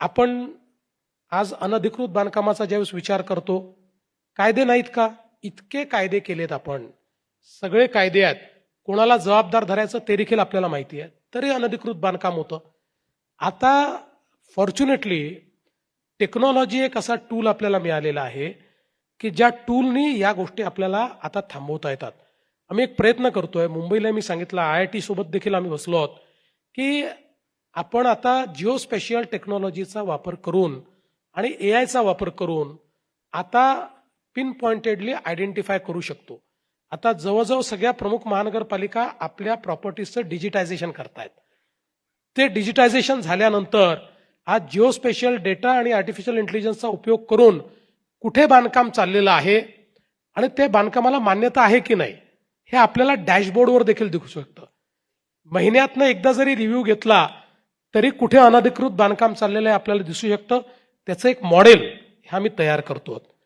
आपण आज अनधिकृत बांधकामाचा ज्यावेळेस विचार करतो कायदे नाहीत का? इतके कायदे केलेत आपण. सगळे कायदे आहेत. कोणाला जबाबदार धरायचं ते देखील आपल्याला माहिती आहे. तरी अनधिकृत बांधकाम होतं. आता फॉर्च्युनेटली टेक्नॉलॉजी एक असा टूल आपल्याला मिळालेला आहे की ज्या टूलनी या गोष्टी आपल्याला आता थांबवता येतात. आम्ही एक प्रयत्न करतोय. मुंबईला मी सांगितलं आय आय टी सोबत देखील आम्ही बसलो आहोत की आपण आता जिओ स्पेशियल टेक्नॉलॉजीचा वापर करून आणि ए आयचा वापर करून आता पिन पॉइंटेडली आयडेंटिफाय करू शकतो. आता जवळजवळ सगळ्या प्रमुख महानगरपालिका आपल्या प्रॉपर्टीजचं डिजिटायझेशन करतायत. ते डिजिटायझेशन झाल्यानंतर आज जिओ स्पेशल डेटा आणि आर्टिफिशियल इंटेलिजन्सचा उपयोग करून कुठे बांधकाम चाललेलं आहे आणि ते बांधकामाला मान्यता आहे की नाही हे आपल्याला डॅशबोर्डवर देखील दिसू शकतं. महिन्यातनं एकदा जरी रिव्ह्यू घेतला तरी कुठे अनधिकृत बांधकाम चाललेलं आहे आपल्याला दिसू शकतं. त्याचं एक मॉडेल हा मी तयार करतो